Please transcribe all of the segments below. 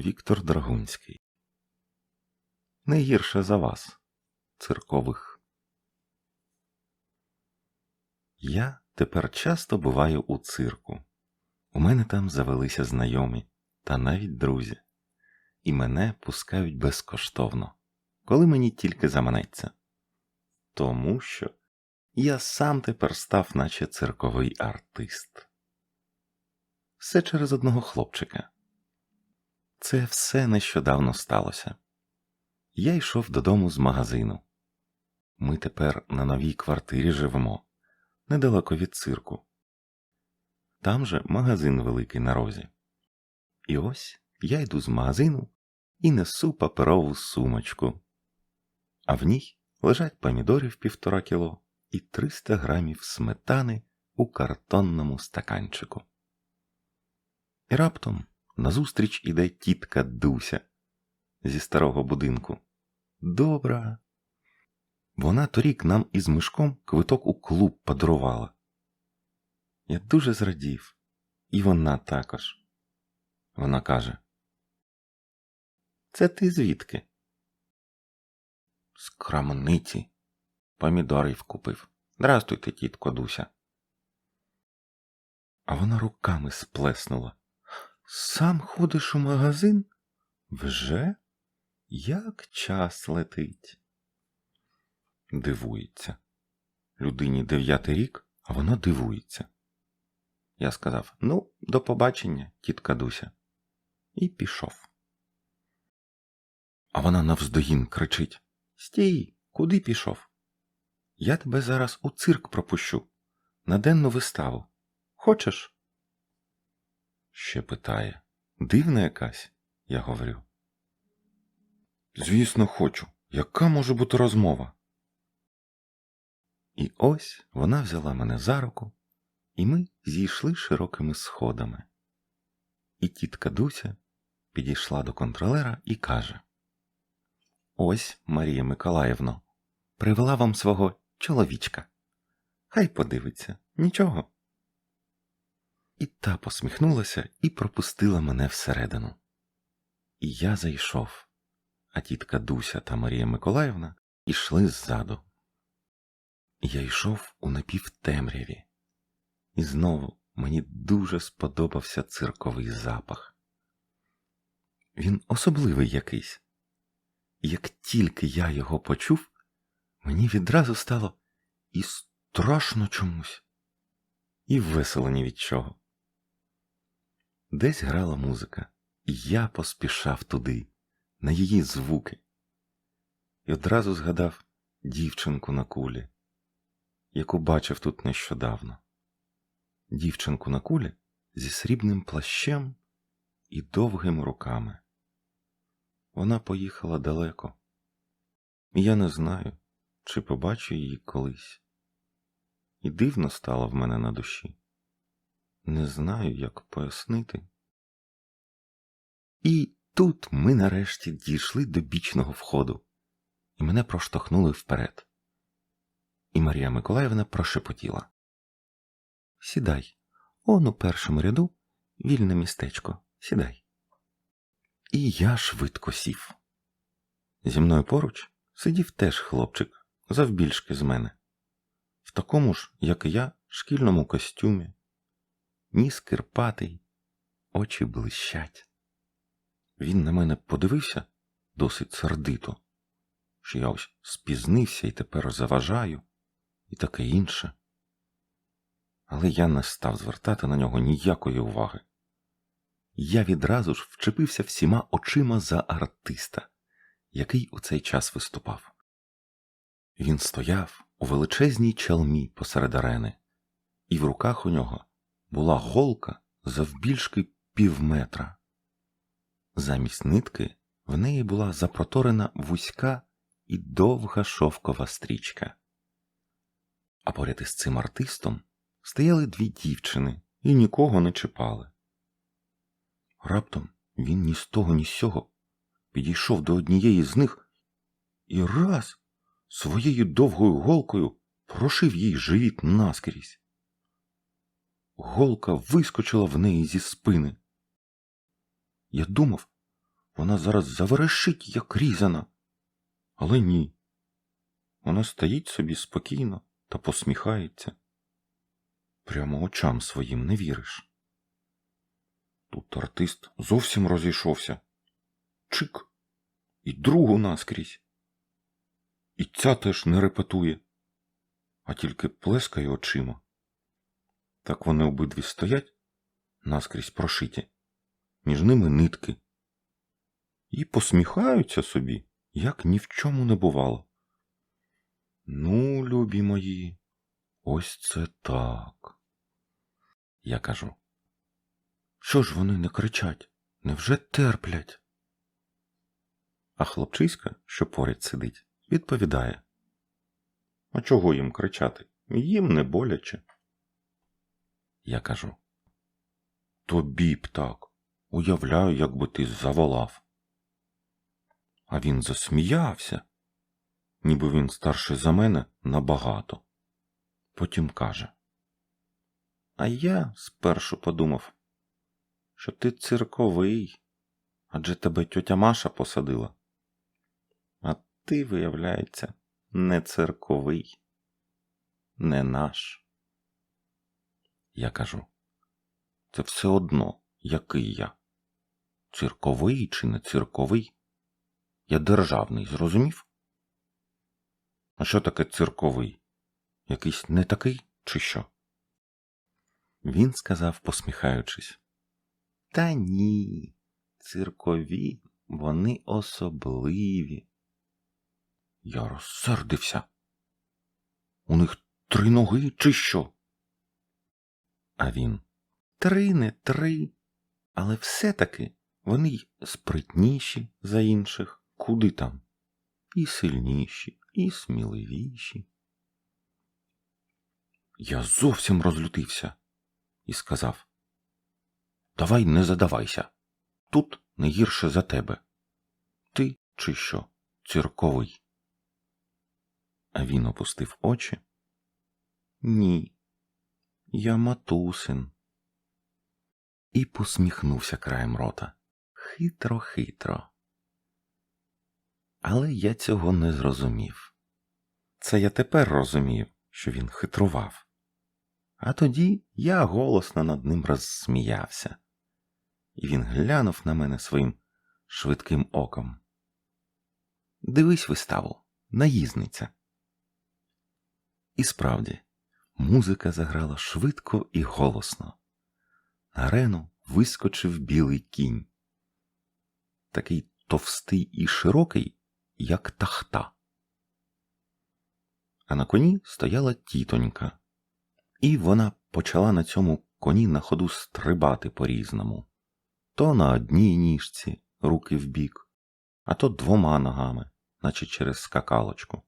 Віктор Драгунський. Не гірше за вас, циркових. Я тепер часто буваю у цирку. У мене там завелися знайомі та навіть друзі, і мене пускають безкоштовно, коли мені тільки заманеться. Тому що я сам тепер став, наче цирковий артист. Все через одного хлопчика. Це все нещодавно сталося. Я йшов додому з магазину. Ми тепер на новій квартирі живемо, недалеко від цирку. Там же магазин великий на розі. І ось я йду з магазину і несу паперову сумочку, а в ній лежать помідорів півтора кіло і 300 грамів сметани у картонному стаканчику. І раптом назустріч іде тітка Дуся зі старого будинку. Добра. Вона торік нам із мишком квиток у клуб подарувала. Я дуже зрадів, і вона також. Вона каже: Це ти звідки? З крамниці. Помідорів купив. Здрастуйте, тітко Дуся. А вона руками сплеснула. Сам ходиш у магазин? Вже? Як час летить? Дивується. Людині дев'ятий рік, а вона дивується. Я сказав: Ну, до побачення, тітка Дуся, і пішов. А вона навздогін кричить: Стій, куди пішов? Я тебе зараз у цирк пропущу на денну виставу. Хочеш? Ще питає. Дивна якась, я говорю. Звісно, хочу. Яка може бути розмова? І ось вона взяла мене за руку, і ми зійшли широкими сходами. І тітка Дуся підійшла до контролера і каже: Ось, Марія Миколаївно, привела вам свого чоловічка. Хай подивиться, нічого. І та посміхнулася і пропустила мене всередину. І я зайшов, а тітка Дуся та Марія Миколаївна йшли ззаду. Я йшов у напівтемряві, і знову мені дуже сподобався цирковий запах. Він особливий якийсь. Як тільки я його почув, мені відразу стало і страшно чомусь, і весело ні від чого. Десь грала музика, і я поспішав туди, на її звуки, і одразу згадав дівчинку на кулі, яку бачив тут нещодавно. Дівчинку на кулі зі срібним плащем і довгими руками. Вона поїхала далеко, і я не знаю, чи побачу її колись. І дивно стало в мене на душі. Не знаю, як пояснити. І тут ми нарешті дійшли до бічного входу, і мене проштовхнули вперед. І Марія Миколаївна прошепотіла Сідай, он у першому ряду вільне містечко, сідай. І я швидко сів. Зі мною поруч сидів теж хлопчик, завбільшки з мене, в такому ж, як і я, шкільному костюмі, ніс кирпатий, очі блищать. Він на мене подивився досить сердито, що я ось спізнився і тепер заважаю, і таке інше. Але я не став звертати на нього ніякої уваги. Я відразу ж вчепився всіма очима за артиста, який у цей час виступав. Він стояв у величезній чалмі посеред арени, і в руках у нього була голка завбільшки півметра. Замість нитки в неї була запроторена вузька і довга шовкова стрічка. А поряд із цим артистом стояли дві дівчини і нікого не чіпали. Раптом він ні з того, ні з сього підійшов до однієї з них і раз своєю довгою голкою прошив їй живіт наскрізь. Голка вискочила в неї зі спини. Я думав, вона зараз заверещить, як різана. Але ні. Вона стоїть собі спокійно та посміхається. Прямо очам своїм не віриш. Тут артист зовсім розійшовся. Чик. І другу наскрізь. І ця теж не репетує, а тільки плескає очима. Так вони обидві стоять, наскрізь прошиті, між ними нитки, і посміхаються собі, як ні в чому не бувало. Ну, любі мої, ось це так. Я кажу. Що ж вони не кричать? Невже терплять? А хлопчиська, що поряд сидить, відповідає. А чого їм кричати? Їм не боляче. Я кажу. Тобі б так. Уявляю, як би ти заволав. А він засміявся, ніби він старший за мене набагато. Потім каже. А я спершу подумав, що ти цирковий, адже тебе тьотя Маша посадила. А ти, виявляється, не цирковий, не наш. Я кажу, це все одно, який я. Цирковий чи не цирковий? Я державний, зрозумів? А що таке цирковий? Якийсь не такий, чи що? Він сказав, посміхаючись. Та ні, циркові вони особливі. Я розсердився. У них три ноги, чи що? А він три не три, але все-таки вони й спритніші за інших, куди там, і сильніші, і сміливіші. Я зовсім розлютився і сказав Давай не задавайся. Тут не гірше за тебе. Ти чи що, цирковий? А він опустив очі. Ні, я матусин. І посміхнувся краєм рота. Хитро, хитро. Але я цього не зрозумів. Це я тепер розумів, що він хитрував. А тоді я голосно над ним розсміявся, і він глянув на мене своїм швидким оком. Дивись виставу, наїзниця. І справді, музика заграла швидко і голосно. На арену вискочив білий кінь. Такий товстий і широкий, як тахта. А на коні стояла тітонька, і вона почала на цьому коні на ходу стрибати по різному то на одній ніжці, руки вбік, а то двома ногами, наче через скакалочку.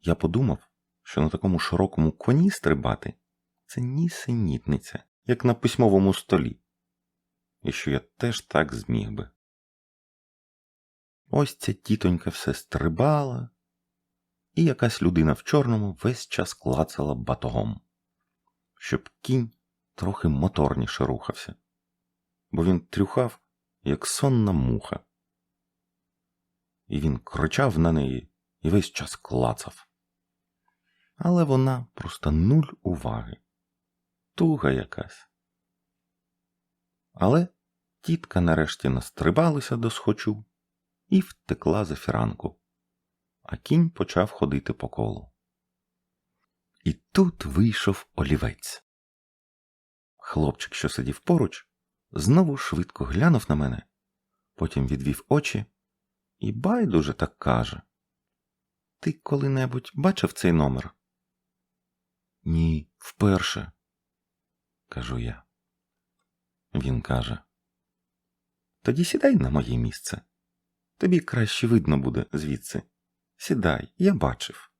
Я подумав, що на такому широкому коні стрибати це нісенітниця, як на письмовому столі, і що я теж так зміг би. Ось ця тітонька все стрибала, і якась людина в чорному весь час клацала батогом, щоб кінь трохи моторніше рухався, бо він трюхав, як сонна муха. І він кричав на неї і весь час клацав. Але вона просто нуль уваги, туга якась. Але тітка нарешті настрибалася до схочу і втекла за фіранку, а кінь почав ходити по колу. І тут вийшов олівець. Хлопчик, що сидів поруч, знову швидко глянув на мене, потім відвів очі і байдуже так каже Ти коли-небудь бачив цей номер? Ні, вперше, кажу я. Він каже Тоді сідай на моє місце. Тобі краще видно буде звідси. Сідай, я бачив.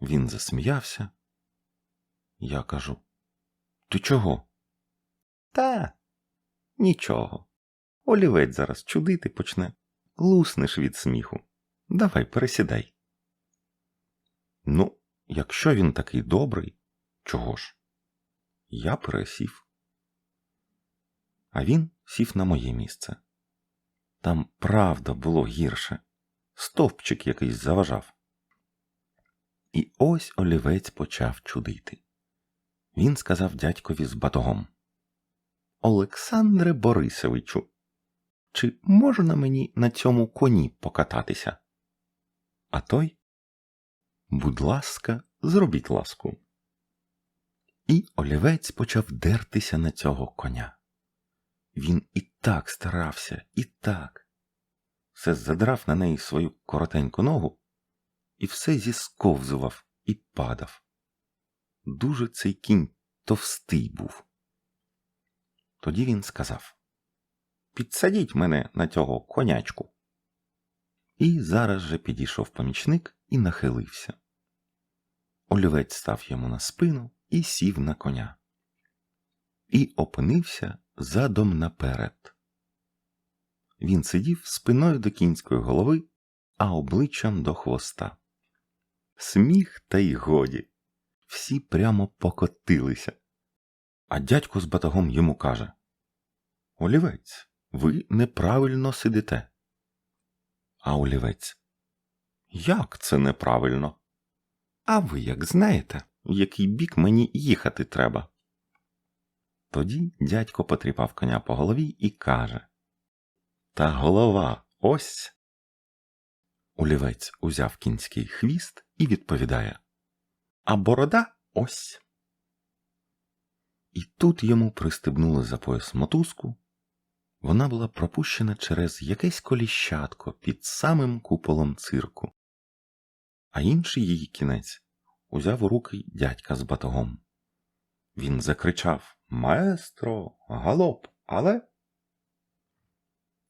Він засміявся. Я кажу Ти чого? Та нічого. Олівець зараз чудити почне. Луснеш від сміху. Давай пересідай. Ну, якщо він такий добрий, чого ж? Я пересів. а він сів на моє місце. Там правда було гірше. Стовпчик якийсь заважав. І ось олівець почав чудити. Він сказав дядькові з батогом. Олександре Борисовичу, чи можна мені на цьому коні покататися? А той, будь ласка, зробіть ласку. І олівець почав дертися на цього коня. Він і так старався, і так. Все задрав на неї свою коротеньку ногу і все зісковзував і падав. Дуже цей кінь товстий був. Тоді він сказав Підсадіть мене на цього конячку. І зараз же підійшов помічник і нахилився. Олівець став йому на спину і сів на коня. І опинився задом наперед. Він сидів спиною до кінської голови, а обличчям до хвоста. Сміх та й годі. Всі прямо покотилися. А дядько з батагом йому каже Олівець, ви неправильно сидите. А олівець. Як це неправильно? А ви як знаєте, в який бік мені їхати треба? Тоді дядько потріпав коня по голові і каже Та голова ось. Олівець узяв кінський хвіст і відповідає А борода ось. І тут йому пристебнули за пояс мотузку. Вона була пропущена через якесь коліщатко під самим куполом цирку, а інший її кінець узяв у руки дядька з батогом. Він закричав Маестро, галоп, але.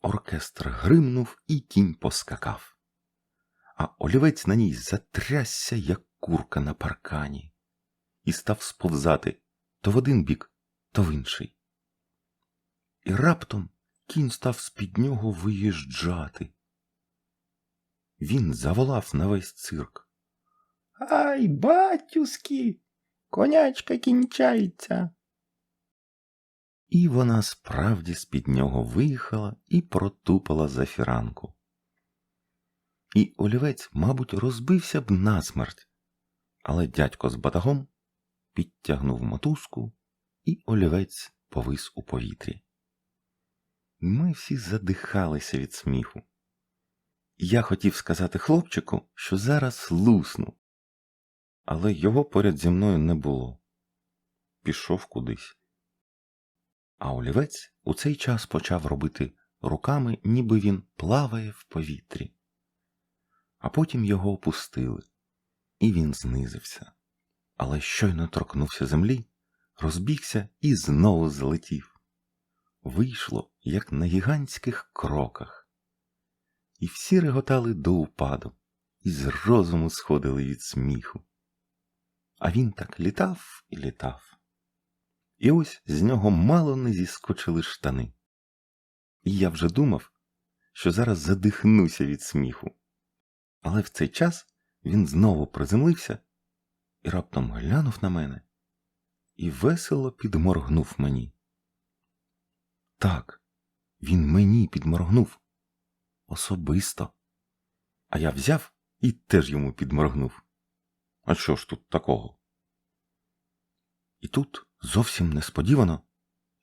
Оркестр гримнув і кінь поскакав, а олівець на ній затрясся, як курка на паркані, і став сповзати то в один бік, то в інший. І раптом кінь став з-під нього виїжджати. Він заволав на весь цирк. Ай, батюски, конячка кінчається. І вона справді з-під нього виїхала і протупала за фіранку. І олівець, мабуть, розбився б насмерть, але дядько з батагом підтягнув мотузку, і олівець повис у повітрі. Ми всі задихалися від сміху. Я хотів сказати хлопчику, що зараз лусну, але його поряд зі мною не було. Пішов кудись. А олівець у цей час почав робити руками, ніби він плаває в повітрі. А потім його опустили, і він знизився. Але щойно торкнувся землі, розбігся і знову злетів. Вийшло, як на гігантських кроках. І всі реготали до упаду, і з розуму сходили від сміху. А він так літав і літав. І ось з нього мало не зіскочили штани. І я вже думав, що зараз задихнуся від сміху. Але в цей час він знову приземлився і раптом глянув на мене і весело підморгнув мені. Так, він мені підморгнув особисто. А я взяв і теж йому підморгнув. А що ж тут такого? І тут зовсім несподівано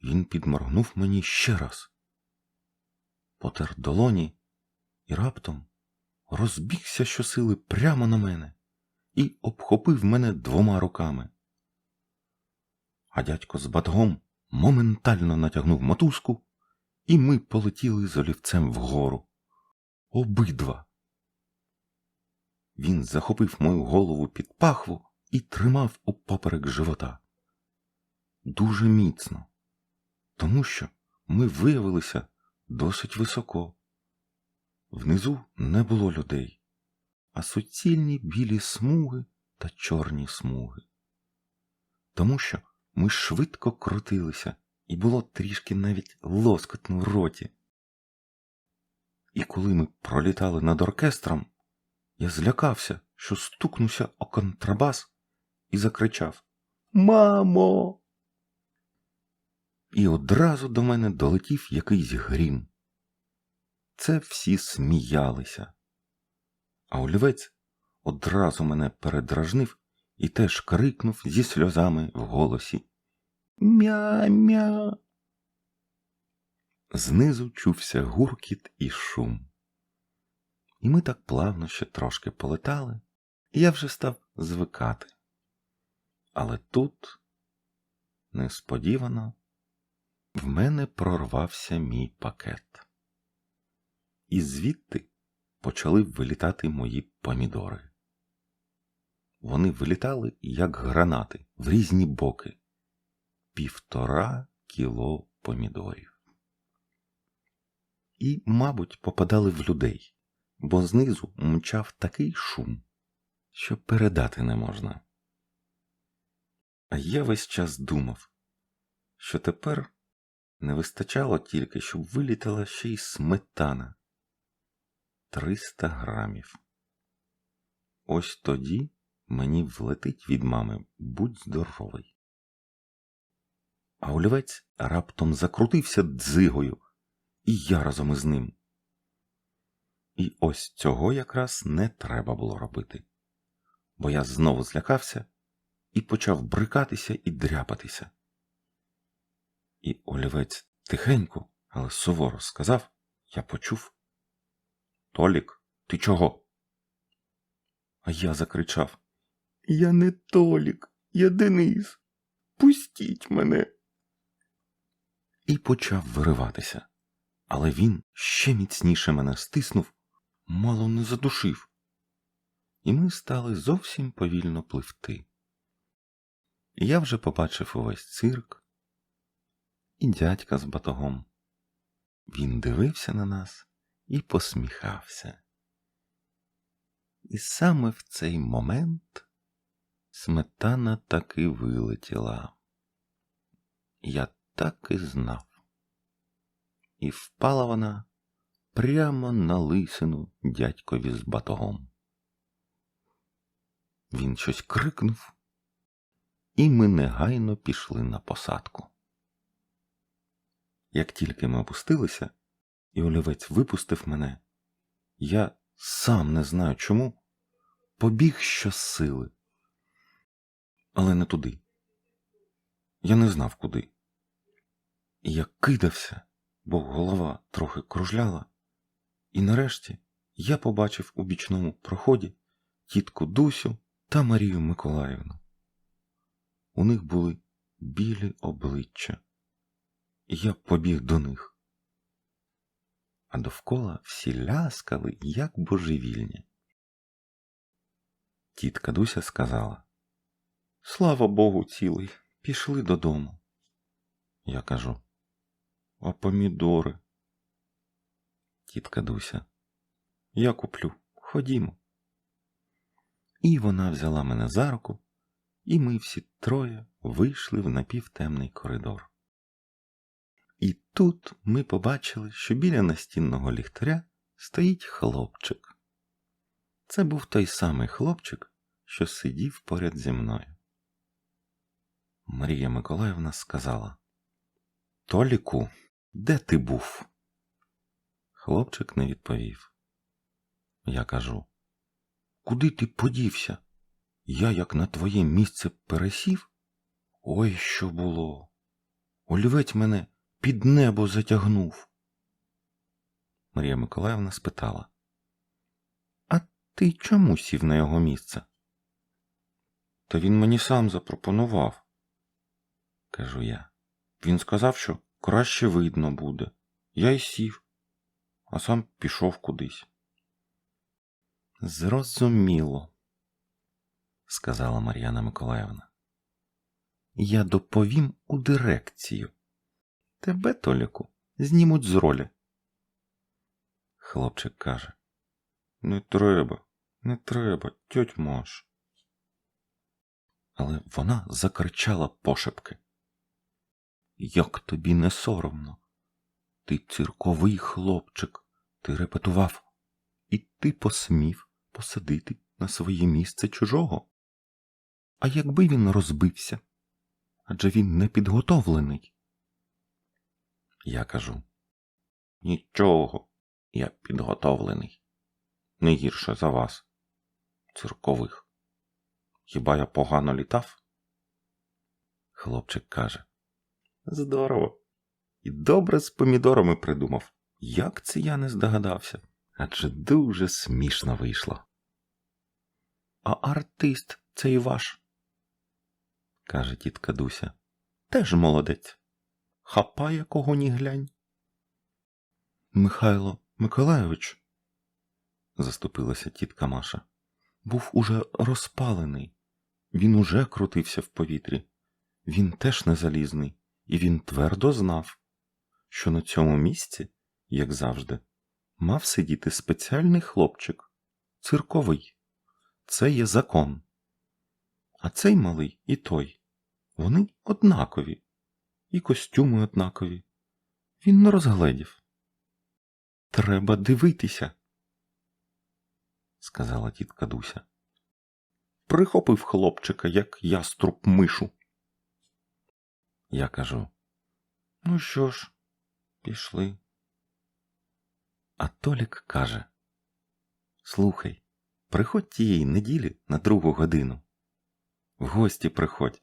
він підморгнув мені ще раз, потер долоні і раптом розбігся щосили прямо на мене і обхопив мене двома руками. А дядько з батогом моментально натягнув мотузку, і ми полетіли з олівцем вгору. Обидва. Він захопив мою голову під пахву і тримав упоперек живота. Дуже міцно, тому що ми виявилися досить високо. Внизу не було людей, а суцільні білі смуги та чорні смуги. Тому що ми швидко крутилися, і було трішки навіть лоскотно в роті. І коли ми пролітали над оркестром, я злякався, що стукнувся о контрабас і закричав Мамо! і одразу до мене долетів якийсь грім. Це всі сміялися. А олівець одразу мене передражнив і теж крикнув зі сльозами в голосі Мя-мя. Знизу чувся гуркіт і шум. І ми так плавно ще трошки полетали, і я вже став звикати. Але тут, несподівано, в мене прорвався мій пакет. І звідти почали вилітати мої помідори. Вони вилітали, як гранати, в різні боки. Півтора кіло помідорів. І, мабуть, попадали в людей, бо знизу мчав такий шум, що передати не можна. А я весь час думав, що тепер не вистачало тільки, щоб вилітала ще й сметана. Триста грамів. Ось тоді мені влетить від мами будь здоровий. А олівець раптом закрутився дзигою, і я разом із ним. І ось цього якраз не треба було робити, бо я знову злякався і почав брикатися і дряпатися. І олівець тихенько, але суворо сказав, я почув. Толік, ти чого? А я закричав Я не Толік, я Денис. Пустіть мене. І почав вириватися. Але він ще міцніше мене стиснув, мало не задушив. І ми стали зовсім повільно пливти. Я вже побачив увесь цирк і дядька з батогом. Він дивився на нас і посміхався. І саме в цей момент сметана таки вилетіла. Я так і знав. І впала вона прямо на лисину дядькові з батогом. Він щось крикнув, і ми негайно пішли на посадку. Як тільки ми опустилися, і олівець випустив мене, я сам не знаю чому, побіг щосили. Але не туди. Я не знав куди. І я кидався, бо голова трохи кружляла, і нарешті я побачив у бічному проході тітку Дусю та Марію Миколаївну. У них були білі обличчя, я побіг до них. А довкола всі ляскали, як божевільні. Тітка Дуся сказала Слава Богу, цілий, пішли додому. Я кажу, а помідори? Тітка Дуся, я куплю, ходімо. І вона взяла мене за руку, і ми всі троє вийшли в напівтемний коридор. І тут ми побачили, що біля настінного ліхтаря стоїть хлопчик. Це був той самий хлопчик, що сидів поряд зі мною. Марія Миколаївна сказала Толіку, де ти був? Хлопчик не відповів. Я кажу Куди ти подівся? Я, як на твоє місце пересів? Ой, що було. Олівець мене під небо затягнув. Марія Миколаївна спитала А ти чому сів на його місце? Та він мені сам запропонував, кажу я. Він сказав, що краще видно буде. Я й сів, а сам пішов кудись. Зрозуміло, сказала Мар'яна Миколаївна. Я доповім у дирекцію. Тебе, Толіку, знімуть з ролі. Хлопчик каже Не треба, не треба, тьоть Маш. Але вона закричала пошепки. Як тобі не соромно? Ти цирковий хлопчик, ти репетував, і ти посмів посадити на своє місце чужого. А якби він розбився? Адже він не підготовлений. Я кажу. Нічого, я підготовлений. Не гірше за вас, циркових. Хіба я погано літав? Хлопчик каже. Здорово. І добре з помідорами придумав. Як це я не здогадався? Адже дуже смішно вийшло. А артист цей ваш, каже тітка Дуся. Теж молодець. Хапає кого ні глянь. Михайло Миколайович, заступилася тітка Маша, був уже розпалений. Він уже крутився в повітрі. Він теж не залізний, і він твердо знав, що на цьому місці, як завжди, мав сидіти спеціальний хлопчик, цирковий. Це є закон. А цей малий і той. Вони однакові, і костюми однакові. Він не розгледів. Треба дивитися, сказала тітка Дуся. Прихопив хлопчика, як яструб мишу. Я кажу Ну що ж, пішли. А Толік каже Слухай, приходь тієї неділі на другу годину. В гості приходь.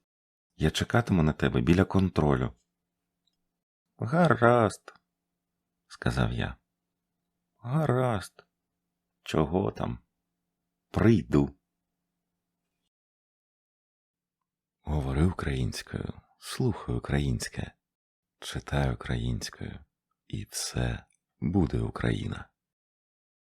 Я чекатиму на тебе біля контролю. Гаразд, сказав я. Гаразд. Чого там? Прийду. Говори українською, слухай українське, читай українською, і все буде Україна.